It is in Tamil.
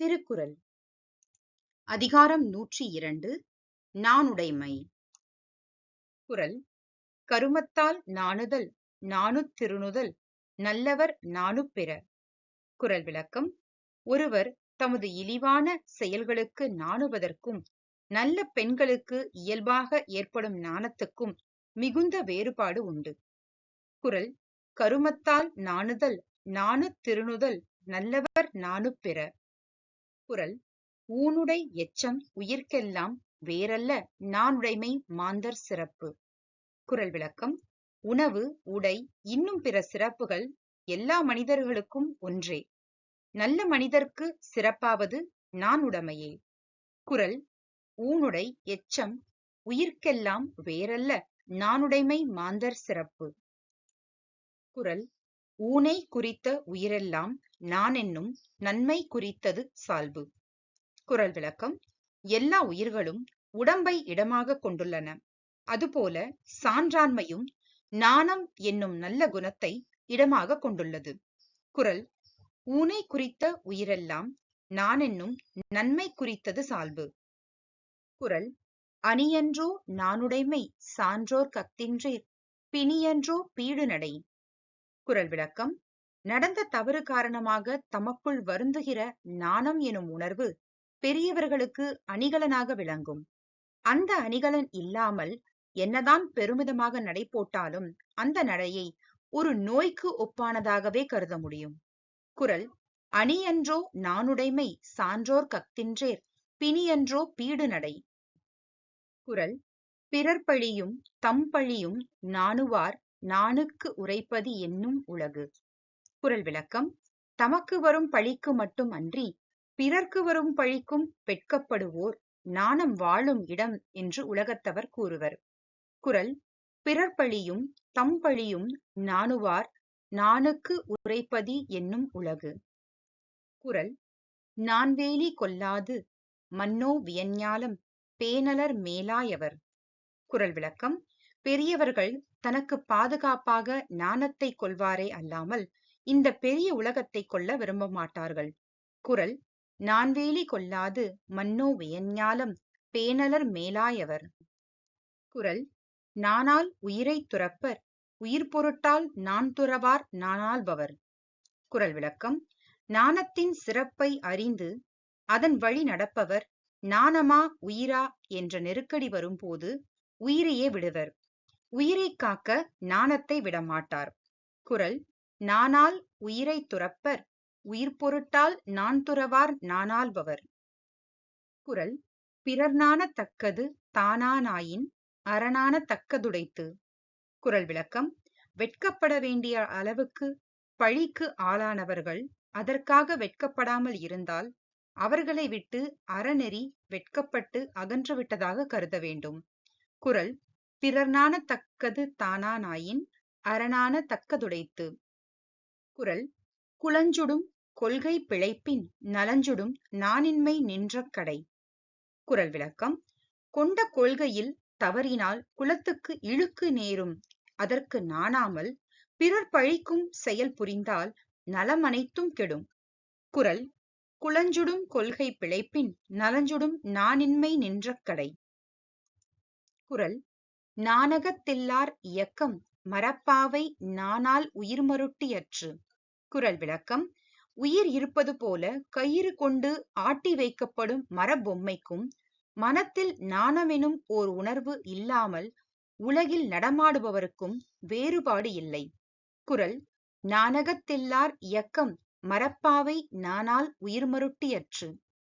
திருக்குறள். அதிகாரம் நூற்றி இரண்டு நாணுடைமை குரல் கருமத்தால் நாணுதல் நாணுத்திருணுதல் நல்லவர் நாணுப்பெற குரல் விளக்கம் ஒருவர் தமது இழிவான செயல்களுக்கு நாணுவதற்கும் நல்ல பெண்களுக்கு இயல்பாக ஏற்படும் நாணத்துக்கும் மிகுந்த வேறுபாடு உண்டு குரல் கருமத்தால் நாணுதல் நாணுத்திருணுதல் நல்லவர் நாணுப்பெற திருக்குறள் ஊனுடை எச்சம் உயிர்க்கெல்லாம் வேறல்ல நானுடைமை மாந்தர் சிறப்பு. குரல் விளக்கம் உணவு உடை இன்னும் பிற சிறப்புகள் எல்லா மனிதர்களுக்கும் ஒன்றே. நல்ல மனிதர்க்கு சிறப்பாவது நாணுடைமையே குறள் ஊனுடை எச்சம் உயிர்க்கெல்லாம் வேறல்ல நானுடைமை மாந்தர் சிறப்பு. குரல் ஊனை குறித்த உயிரெல்லாம் நானென்னும் நன்மை குறித்தது சால்பு. குரல் விளக்கம் எல்லா உயிர்களும் உடம்பை இடமாக கொண்டுள்ளன. அதுபோல சான்றாண்மையும் நாணம் என்னும் நல்ல குணத்தை இடமாக கொண்டுள்ளது. குரல் ஊனை குறித்த உயிரெல்லாம் நானென்னும் நன்மை குறித்தது சால்பு. குரல் அணியன்றோ நானுடைமை சான்றோர் கத்தின்றீர் பிணியன்றோ பீடு நடை குரல் விளக்கம். நடந்த தவறு காரணமாக தமக்குள் வருந்துகிற நாணம் எனும் உணர்வு பெரியவர்களுக்கு அணிகலனாக விளங்கும். அந்த அணிகலன் இல்லாமல் என்னதான் பெருமிதமாக நடை போட்டாலும் அந்த நடையை ஒரு நோய்க்கு ஒப்பானதாகவே கருத முடியும். குரல் அணியன்றோ நாணுடைமை சான்றோர் கத்தின்றேர் பிணியன்றோ பீடு நடை குரல் பிறர் பழியும் தம் பழியும் நாணுவார் நாணுக்கு உரைப்பதி என்னும் உலகு. குறள் விளக்கம் தமக்கு வரும் பழிக்கு மட்டும் அன்றி பிறர்க்கு வரும் பழிக்கும் வெட்கப்படுவோர் நாணம் வாழும் இடம் என்று உலகத்தவர் கூறுவர். குறள் பிறர் பழியும் தம் பழியும் நாணுவார் நாணுக்கு உரைப்பதி என்னும் உலகு. குறள் நான்வேலி கொல்லாது மன்னோ வியஞ்ஞாலம் பேணலர் மேலாயவர். குறள் விளக்கம் பெரியவர்கள் தனக்கு பாதுகாப்பாக நாணத்தை கொள்வாரே அல்லாமல் இந்த பெரிய உலகத்தை கொள்ள விரும்ப மாட்டார்கள். குரல் நான்வேலி கொல்லாது மன்னோ வியஞ்ஞாலம் பேணலர் மேலாயவர் குரல் நானால் உயிரை துறப்பர் உயிர் பொருட்டால் நான் துறவார் நானால்பவர் குரல் விளக்கம் நாணத்தின் சிறப்பை அறிந்து அதன் வழி நடப்பவர் நாணமா உயிரா என்ற நெருக்கடி வரும்போது உயிரையே விடுவர். உயிரை காக்க நாணத்தை விடமாட்டார். குறள் நானால் உயிரை துறப்பர் உயிர் பொருட்டால் நான் துறவார் நானால்பவர் குறள் பிறர்நாண தக்கது தானானாயின் அரணான தக்கதுடைத்து. குறள் விளக்கம் வெட்கப்பட வேண்டிய அளவுக்கு பழிக்கு ஆளானவர்கள் அதற்காக வெட்கப்படாமல் இருந்தால் அவர்களை விட்டு அறநெறி வெட்கப்பட்டு அகன்றுவிட்டதாக கருத வேண்டும். குறள் பிறர் தக்கது தானானாயின் அரணான தக்கதுடைத்து. குறள் குளஞ்சுடும் கொள்கை பிழைப்பின் நலஞ்சுடும் நானின்மை நின்ற கடை. குறள் விளக்கம் கொண்ட கொள்கையில் தவறினால் குலத்துக்கு இழுக்கு நேரும். அதற்கு நாணாமல் பிறர் பழிக்கும் செயல் புரிந்தால் நலமனைத்தும் கெடும். குறள் குளஞ்சுடும் கொள்கை பிழைப்பின் நலஞ்சுடும் நானின்மை நின்ற கடை. குறள் நாணகத்தில்லார் இயக்கம் மரப்பாவை நானால் உயிர்மருட்டியற்று. குரல் விளக்கம் உயிர் இருப்பது போல கயிறு கொண்டு ஆட்டி வைக்கப்படும் மரபொம்மைக்கும் மனத்தில் நாணமெனும் ஓர் உணர்வு இல்லாமல் உலகில் நடமாடுபவருக்கும் வேறுபாடு இல்லை. குரல் நாணகத் தில்லார் இயக்கம் மரப்பாவை நானால் உயிர்மருட்டியற்று.